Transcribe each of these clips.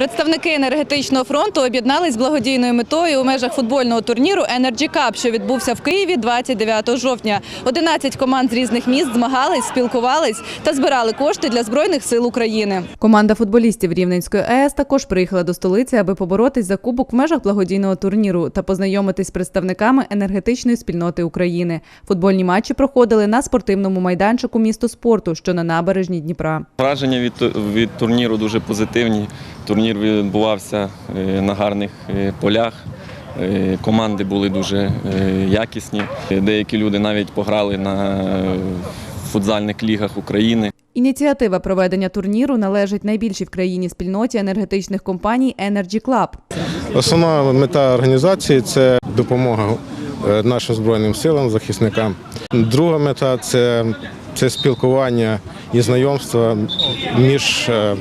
Представники енергетичного фронту об'єднались з благодійною метою у межах футбольного турніру Energy Cup, що відбувся в Києві 29 жовтня. 11 команд з різних міст змагались, спілкувались та збирали кошти для збройних сил України. Команда футболістів Рівненської АЕС також приїхала до столиці, аби поборотись за кубок в межах благодійного турніру та познайомитись з представниками енергетичної спільноти України. Футбольні матчі проходили на спортивному майданчику місто спорту, що на набережні Дніпра. Враження від, від турніру дуже позитивні. Турнір відбувався е, на гарних е, полях. Е, Команди були дуже якісні. Деякі люди навіть пограли на футзальних лігах України. Ініціатива проведення турніру належить найбільшій в країні спільноті енергетичних компаній Energy Club. Основна мета організації це допомога нашим збройним силам, захисникам. Друга мета це, це спілкування і знайомство між е,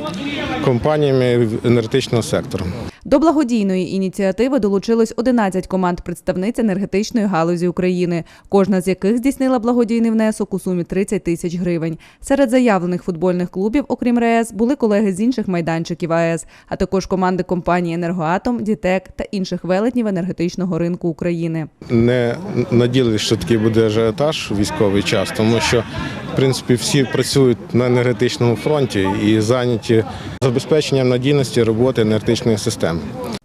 компаніями енергетичного сектору. До благодійної ініціативи долучилось 11 команд представниць енергетичної галузі України, кожна з яких здійснила благодійний внесок у сумі 30 тисяч гривень. Серед заявлених футбольних клубів, окрім РЕС, були колеги з інших майданчиків АЕС, а також команди компанії Енергоатом, Дітек та інших велетнів енергетичного ринку України. Не надіялися, що такий буде ажіотаж у військовий час, тому що принципі всі працюють на енергетичному фронті і зайняті забезпеченням надійності роботи енергетичної системи.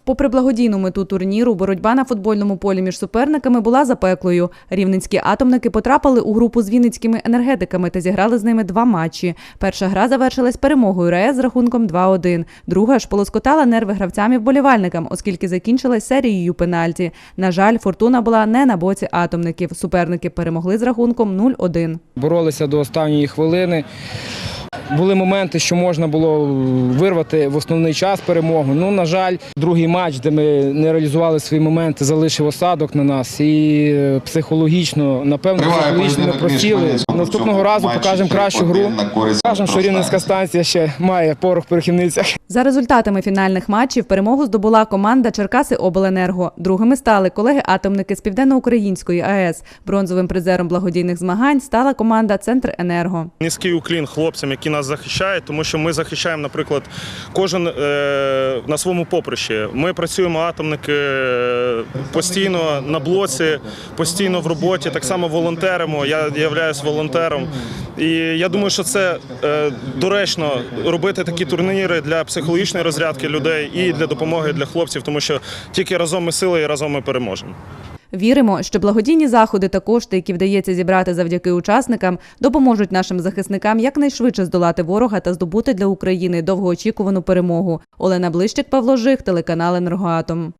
Попри благодійну мету турніру, боротьба на футбольному полі між суперниками була запеклою. Рівненські атомники потрапили у групу з вінницькими енергетиками та зіграли з ними два матчі. Перша гра завершилась перемогою РАЕС з рахунком 2-1. Друга ж полоскотала нерви гравцям і вболівальникам, оскільки закінчилась серією пенальті. На жаль, фортуна була не на боці атомників. Суперники перемогли з рахунком 0-1. боролися до останньої хвилини. Були моменти, що можна було вирвати в основний час перемогу. Ну, на жаль, другий матч, де ми не реалізували свої моменти, залишив осадок на нас. І е, психологічно, напевно, психологічно ми просіли. Наступного разу покажемо кращу гру. 3-1 на користь Кажемо, що Рівненська станція ще має порох в перехівницях. За результатами фінальних матчів перемогу здобула команда Черкаси Обленерго. Другими стали колеги-атомники з Південноукраїнської АЕС. Бронзовим призером благодійних змагань стала команда Центр Енерго. Низький уклін хлопцям, які нас захищають, тому що ми захищаємо, наприклад, кожен е, на своєму поприщі. Ми працюємо атомники е, постійно на блоці, постійно в роботі, так само волонтеримо. Я являюсь волонтером. І я думаю, що це е, доречно робити такі турніри для психологічної розрядки людей і для допомоги для хлопців, тому що тільки разом ми сили і разом ми переможемо. Віримо, що благодійні заходи та кошти, які вдається зібрати завдяки учасникам, допоможуть нашим захисникам якнайшвидше здолати ворога та здобути для України довгоочікувану перемогу. Олена Блищик, Павло Жих, телеканал Енергоатом.